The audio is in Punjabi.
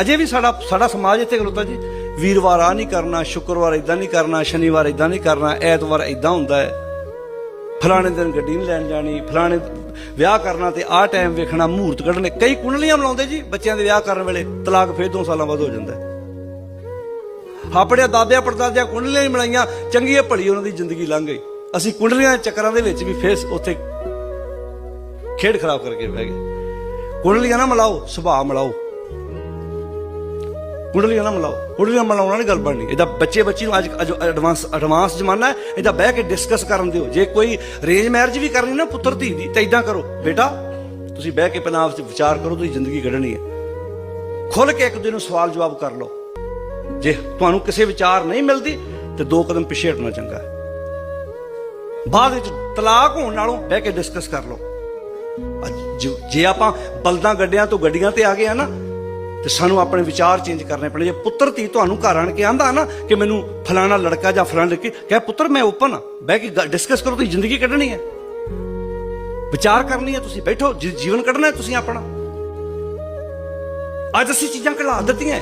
ਅਜੇ ਵੀ ਸਾਡਾ ਸਾਡਾ ਸਮਾਜ ਇੱਥੇ ਖਲੋਤਾ ਜੀ। ਵੀਰਵਾਰ ਆ ਨਹੀਂ ਕਰਨਾ, ਸ਼ੁੱਕਰਵਾਰ ਇਦਾਂ ਨਹੀਂ ਕਰਨਾ, ਸ਼ਨੀਵਾਰ ਇਦਾਂ ਨਹੀਂ ਕਰਨਾ, ਐਤਵਾਰ ਇਦਾਂ ਹੁੰਦਾ ਹੈ। ਫਲਾਣੇ ਦਿਨ ਗੱਡੀ ਨਹੀਂ ਲੈਣ ਜਾਣੀ, ਫਲਾਣੇ ਵਿਆਹ ਕਰਨਾ ਤੇ ਆਹ ਟਾਈਮ ਵੇਖਣਾ ਮਹੂਰਤ ਕੱਢਣੇ। ਕਈ ਕੁੰਡਲੀਆਂ ਬਣਾਉਂਦੇ ਜੀ, ਬੱਚਿਆਂ ਦੇ ਵਿਆਹ ਕਰਨ ਵੇਲੇ ਤਲਾਕ ਫੇਰ 2 ਸਾਲਾਂ ਬਾਅਦ ਹੋ ਜਾਂਦਾ ਹੈ। ਆਪਣੇ ਦਾਦਿਆਂ ਪੜਦਾਦਿਆਂ ਕੁੰਡਲੀਆਂ ਹੀ ਬਣਾਈਆਂ ਚੰਗੀ ਭਲੀ ਉਹਨਾਂ ਦੀ ਜ਼ਿੰਦਗੀ ਲੰਘ ਗਈ। ਅਸੀਂ ਕੁੰਡਲੀਆਂ ਦੇ ਚੱਕਰਾਂ ਦੇ ਵਿੱਚ ਵੀ ਫੇਸ ਉੱਥੇ ਖੇਡ ਖਰਾਬ ਕਰਕੇ ਬਹਿ ਗਏ। ਕੁੰਡਲੀਆਂ ਨਾ ਮਿਲਾਓ, ਸੁਭਾਅ ਮਿਲਾਓ। ਕੁੰਡਲੀਆਂ ਨਾ ਮਿਲਾਓ। ਕੁੰਡਲੀਆਂ ਮਿਲਾਉਣ ਵਾਲੀ ਗੱਲ ਬਣਨੀ। ਇਹਦਾ ਬੱਚੇ ਬੱਚੀ ਨੂੰ ਅੱਜ ਐਡਵਾਂਸ ਐਡਵਾਂਸ ਜ਼ਮਾਨਾ ਹੈ। ਇਹਦਾ ਬਹਿ ਕੇ ਡਿਸਕਸ ਕਰਨ ਦਿਓ। ਜੇ ਕੋਈ ਰੇਂਜ ਮੈਰਿਜ ਵੀ ਕਰਨੀ ਨਾ ਪੁੱਤਰ ਧੀ ਦੀ, ਤਾਂ ਇਦਾਂ ਕਰੋ। ਬੇਟਾ, ਤੁਸੀਂ ਬਹਿ ਕੇ ਪਨਾਹ ਵਿੱਚ ਵਿਚਾਰ ਕਰੋ, ਤੁਸੀਂ ਜ਼ਿੰਦਗੀ ਕੱਢਣੀ ਹੈ। ਖੁੱਲ ਕੇ ਇੱਕ ਦੂਜੇ ਨੂੰ ਸਵਾਲ ਜਵਾਬ ਕਰ ਲਓ। ਜੇ ਤੁਹਾਨੂੰ ਕਿਸੇ ਵਿਚਾਰ ਨਹੀਂ ਮਿਲਦੀ, ਤੇ ਦੋ ਕਦਮ ਪਿੱਛੇ ਹਟਣਾ ਚੰਗਾ ਹੈ। ਬਾਅਦ ਵਿੱਚ ਤਲਾਕ ਹੋਣ ਨਾਲੋਂ ਬਹਿ ਕੇ ਡਿਸਕਸ ਕਰ ਲਓ। ਜੇ ਆਪਾਂ ਬਲਦਾਂ ਗੱਡਿਆਂ ਤੋਂ ਗੱਡੀਆਂ ਤੇ ਆ ਗਏ ਆ ਨਾ ਤੇ ਸਾਨੂੰ ਆਪਣੇ ਵਿਚਾਰ ਚੇਂਜ ਕਰਨੇ ਪੈਣੇ। ਜੇ ਪੁੱਤਰ ਧੀ ਤੁਹਾਨੂੰ ਘਰ ਆਣ ਕੇ ਆਂਦਾ ਨਾ ਕਿ ਮੈਨੂੰ ਫਲਾਣਾ ਲੜਕਾ ਜਾਂ ਫਲਾਣਾ ਲੜਕੀ, ਕਹੇ ਪੁੱਤਰ ਮੈਂ ਓਪਨ ਆ ਬਹਿ ਕੇ ਡਿਸਕਸ ਕਰੋ, ਤੁਸੀਂ ਜ਼ਿੰਦਗੀ ਕੱਢਣੀ ਹੈ। ਵਿਚਾਰ ਕਰਨੀ ਹੈ, ਤੁਸੀਂ ਬੈਠੋ, ਜੀ- ਜੀਵਨ ਕੱਢਣਾ ਹੈ ਤੁਸੀਂ ਆਪਣਾ। ਅੱਜ ਅਸੀਂ ਚੀਜ਼ਾਂ ਕਢਾ ਦਿੱਤੀਆਂ